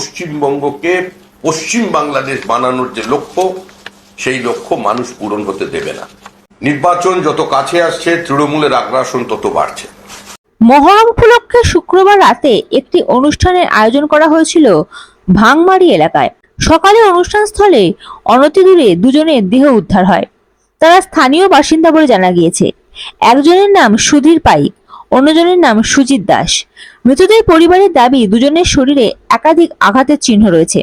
পশ্চিমবঙ্গকে পশ্চিম বাংলাদেশ বানানোর যে লক্ষ্য, সেই লক্ষ্য মানুষ পূরণ হতে দেবে না। নির্বাচন যত কাছে আসছে, তৃণমূলের আগ্রাসন তত বাড়ছে। মহরম উপলক্ষে শুক্রবার রাতে একটি অনুষ্ঠানের আয়োজন করা হয়েছিল ভাঙমারি এলাকায়। সকালে অনুষ্ঠান স্থলে অনতিদূরে দুজনের দেহ উদ্ধার হয়। তারা স্থানীয় বাসিন্দা বলে জানা গিয়েছে। একজনের নাম সুধীর পাইক। অন্যজনের নাম সুজিত দাস। মৃতদের পরিবারের দাবি, দুজনের শরীরে একাধিক আঘাতের চিহ্ন রয়েছে।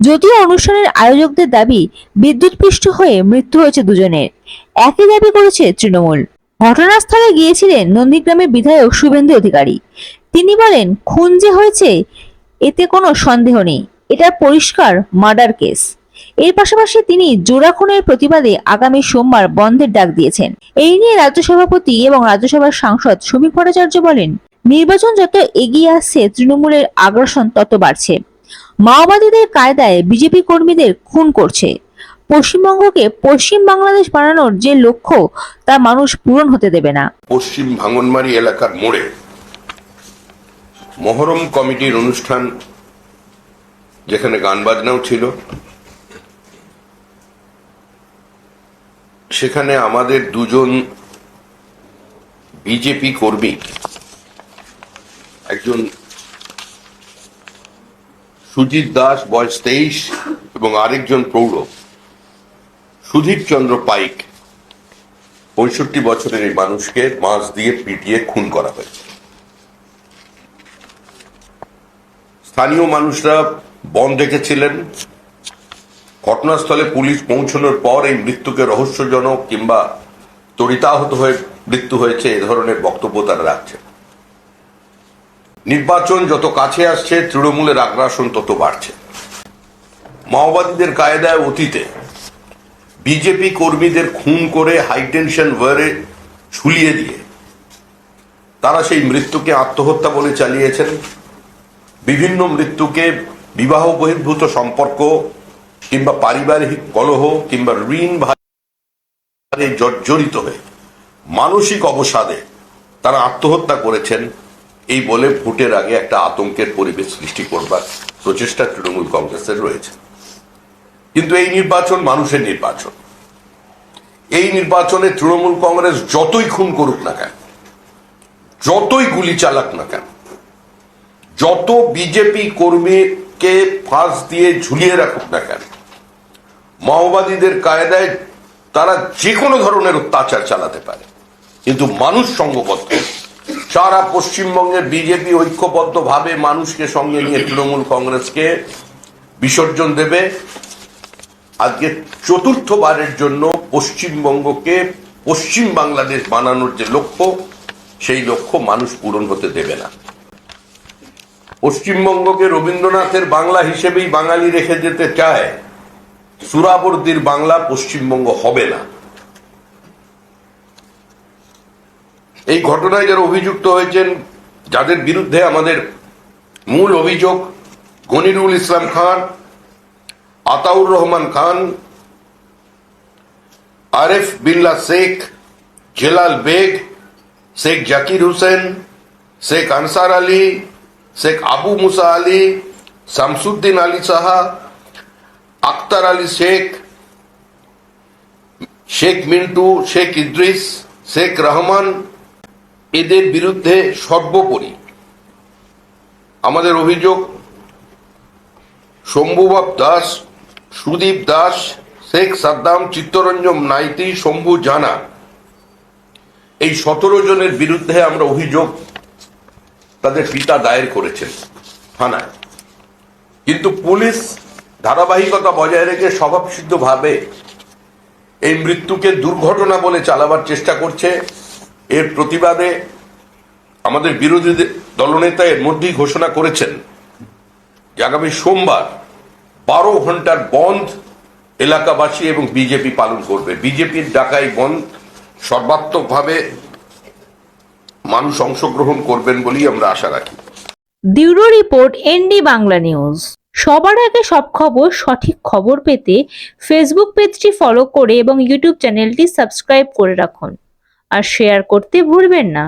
যদিও অনুষ্ঠানের আয়োজকদের দাবি, বিদ্যুৎপৃষ্ট হয়ে মৃত্যু হয়েছে দুজনের। একই দাবি করেছে তৃণমূল। ঘটনাস্থলে গিয়েছিলেন নন্দীগ্রামের বিধায়ক শুভেন্দু অধিকারী। তিনি বলেন, খুন যে হয়েছে, এতে কোনো সন্দেহ নেই। এটা পরিষ্কার মার্ডার কেস। এর পাশাপাশি তিনি জোড়া খুনের প্রতিবাদে আগামী সোমবার বন্ধের ডাক দিয়েছেন। এই নিয়ে রাজ্য সভাপতি এবং রাজ্যসভার সাংসদ সমীপ ভট্টাচার্য বলেন, নির্বাচন যত এগিয়ে আসছে, তৃণমূলের আগ্রাসন তত বাড়ছে। মাওবাদীদের কায়দায় বিজেপি কর্মীদের খুন করছে। পশ্চিমবঙ্গকে পশ্চিম বাংলাদেশ বানানোর যে লক্ষ্য, তা মানুষ পূরণ হতে দেবে না। পশ্চিম ভাঙনমারি এলাকার মোড়ে মহরম কমিটির অনুষ্ঠান, যেখানে গান বাজনাও ছিল সেখানে আমাদের দুজন বিজেপি কর্মী, একজন সুজিত দাস, বয়স তেইশ, এবং আরেকজন প্রৌঢ়। সুধীর চন্দ্র পাইক, পঁয়ষট্টি বছরের এই মানুষকে মাছ দিয়ে পিটিয়ে খুন করা হয়েছে। স্থানীয় মানুষরা বন রেখেছিলেন ঘটনাস্থলে পুলিশ পৌঁছানোর পর এই মৃত্যুকে রহস্যজনক কিংবা তরিতাহত হয়ে মৃত্যু হয়েছে এ ধরনের বক্তব্য তারা রাখছেন। নির্বাচন যত কাছে আসছে, তৃণমূলের আগ্রাসন তত বাড়ছে। মাওবাদীদের কায়দায় অতীতে বিজেপি কর্মীদের খুন করে হাইটেনশন ওয়ারে ঝুলিয়ে দিয়ে তারা সেই মৃত্যুকে আত্মহত্যা বলে চালিয়েছেন। বিভিন্ন মৃত্যুকে বিবাহ বহির্ভূত সম্পর্ক কিংবা পারিবারিক কলহ কিংবা ঋণ ভারে জর্জরিত হয়ে মানসিক অবসাদে তারা আত্মহত্যা করেছেন, এই বলে ভোটের আগে একটা আতঙ্কের পরিবেশ সৃষ্টি করবার প্রচেষ্টা তৃণমূল কংগ্রেসের রয়েছে। কিন্তু এই নির্বাচন মানুষের নির্বাচন। এই নির্বাচনে তৃণমূল কংগ্রেস যতই খুন করুক না কেন, যতই গুলি চালাক না কেন, যত বিজেপি কর্মীকে ফাঁস দিয়ে ঝুলিয়ে রাখুক না কেন? মাওবাদীদের কায়দায় তারা যে কোনো ধরনের অত্যাচার চালাতে পারে। কিন্তু মানুষ সঙ্গবদ্ধ। সারা পশ্চিমবঙ্গের বিজেপি ঐক্যবদ্ধভাবে মানুষকে সঙ্গে নিয়ে তৃণমূল কংগ্রেসকে বিসর্জন দেবে। আজকে চতুর্থবারের জন্য পশ্চিমবঙ্গকে পশ্চিম বাংলাদেশ বানানোর যে লক্ষ্য, সেই লক্ষ্য মানুষ পূরণ হতে দেবে না। পশ্চিমবঙ্গকে রবীন্দ্রনাথের বাংলা হিসেবেই বাঙালি রেখে যেতে চায়, সুরাবর্দির বাংলা পশ্চিমবঙ্গ হবে না। এই ঘটনায় যারা অভিযুক্ত হয়েছেন, যাদের বিরুদ্ধে আমাদের মূল অভিযোগ, গনিরুল ইসলাম খান, আতাউর রহমান খান, আরেফ বিল্লা শেখ, জেলাল বেগ, শেখ জাকির হোসেন, শেখ আনসার আলী শেখ আবু মুসা আলী, শামসুদ্দিন আলী সাহা, আক্তার আলী শেখ শেখ মিন্টু, শেখ ইদ্রিস, শেখ রহমান, এদের বিরুদ্ধে সর্বোপরি আমাদের অভিযোগ শম্ভুবাব দাস, সুদীপ দাস, শেখ সাদ্দাম, চিত্তরঞ্জন নাইতি শম্ভু জানা, এই সতেরো জনের বিরুদ্ধে আমরা অভিযোগ তাদের পিতা দায়ের করেছেন, থানায়। কিন্তু পুলিশ ধারাবাহিকতা বজায় রেখে স্বভাবসিদ্ধভাবে এই মৃত্যুকে দুর্ঘটনা বলে চালাবার চেষ্টা করছে। এর প্রতিবাদে আমাদের বিরোধী দলনেতা এর মধ্যেই ঘোষণা করেছেন যে আগামী সোমবার বারো ঘণ্টার বন্ধ এলাকাবাসী এবং বিজেপি পালন করবে। বিজেপির ডাকাই বন্ধ সর্বাত্মকভাবে মানুষ অংশগ্রহণ করবেন বলেই আমরা আশা রাখি। Bureau report, ND Bangla news. সবার আগে সব খবর, সঠিক খবর পেতে ফেসবুক পেজটি ফলো করে এবং ইউটিউব চ্যানেলটি সাবস্ক্রাইব করে রাখুন। আর শেয়ার করতে ভুলবেন না।